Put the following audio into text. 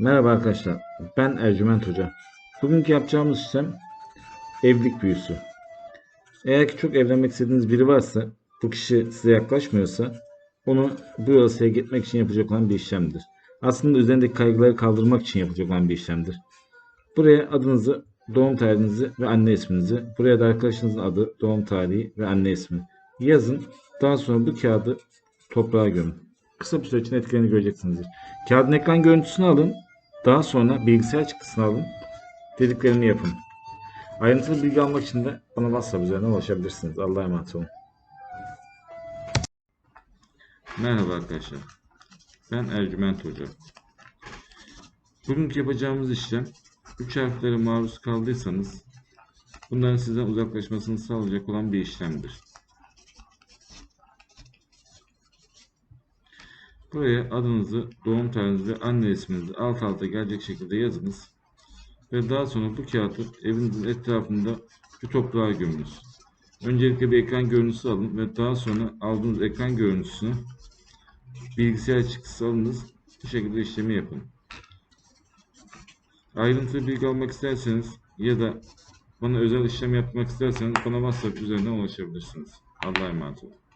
Merhaba arkadaşlar, ben Ercüment Hoca. Bugünkü yapacağımız işlem evlilik büyüsü. Eğer ki çok evlenmek istediğiniz biri varsa, bu kişi size yaklaşmıyorsa, onu bu sevk etmek için yapacak olan bir işlemdir. Aslında üzerindeki kaygıları kaldırmak için yapacak olan bir işlemdir. Buraya adınızı, doğum tarihinizi ve anne isminizi, buraya da arkadaşınızın adı, doğum tarihi ve anne ismi yazın. Daha sonra bu kağıdı toprağa gömün. Kısa bir süre içinde etkilerini göreceksinizdir. Kağıdın ekran görüntüsünü alın. Daha sonra bilgisayar çıktısını alın. Dediklerini yapın. Ayrıntılı bilgi almak için de bana WhatsApp üzerinden ulaşabilirsiniz. Allah'a emanet olun. Merhaba arkadaşlar. Ben Ercüment Hoca. Bugünkü yapacağımız işlem 3 harflere maruz kaldıysanız bunların sizden uzaklaşmasını sağlayacak olan bir işlemdir. Buraya adınızı, doğum tarihinizi anne isminizi alt alta gelecek şekilde yazınız. Ve daha sonra bu kağıdı evinizin etrafında bir toprağa gömünüz. Öncelikle bir ekran görüntüsü alın ve daha sonra aldığınız ekran görüntüsünü bilgisayar çıktısı alınız. Bu şekilde işlemi yapın. Ayrıntılı bilgi almak isterseniz ya da bana özel işlem yapmak isterseniz bana WhatsApp üzerinden ulaşabilirsiniz. Allah'a emanet olun.